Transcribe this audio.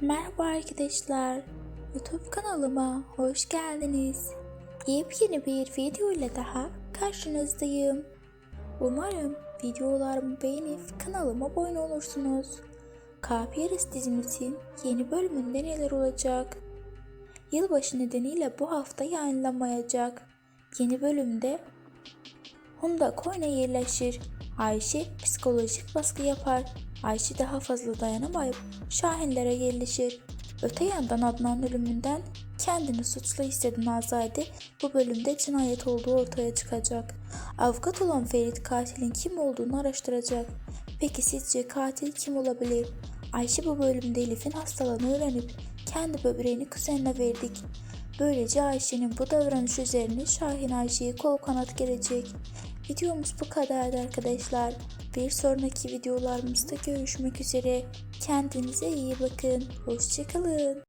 Merhaba arkadaşlar. YouTube kanalıma hoş geldiniz. Yepyeni bir video ile daha karşınızdayım. Umarım videolarımı beğenip kanalıma abone olursunuz. Kapiyerus dizimizin yeni bölümünde neler olacak? Yılbaşı nedeniyle bu hafta yayınlanmayacak. Yeni bölümde Hunda Koyna yerleşir. Ayşe psikolojik baskı yapar. Ayşe daha fazla dayanamayıp Şahinlere yerleşir. Öte yandan Adnan'ın ölümünden kendini suçlu hisseden Azade bu bölümde cinayet olduğu ortaya çıkacak. Avukat olan Ferit katilin kim olduğunu araştıracak. Peki sizce katil kim olabilir? Ayşe bu bölümde Elif'in hastalığını öğrenip kendi böbreğini kuzenine verdik. Böylece Ayşe'nin bu davranış üzerine Şahin Ayşe'ye kol kanat gelecek. Videomuz bu kadardı arkadaşlar. Bir sonraki videolarımızda görüşmek üzere. Kendinize iyi bakın. Hoşçakalın.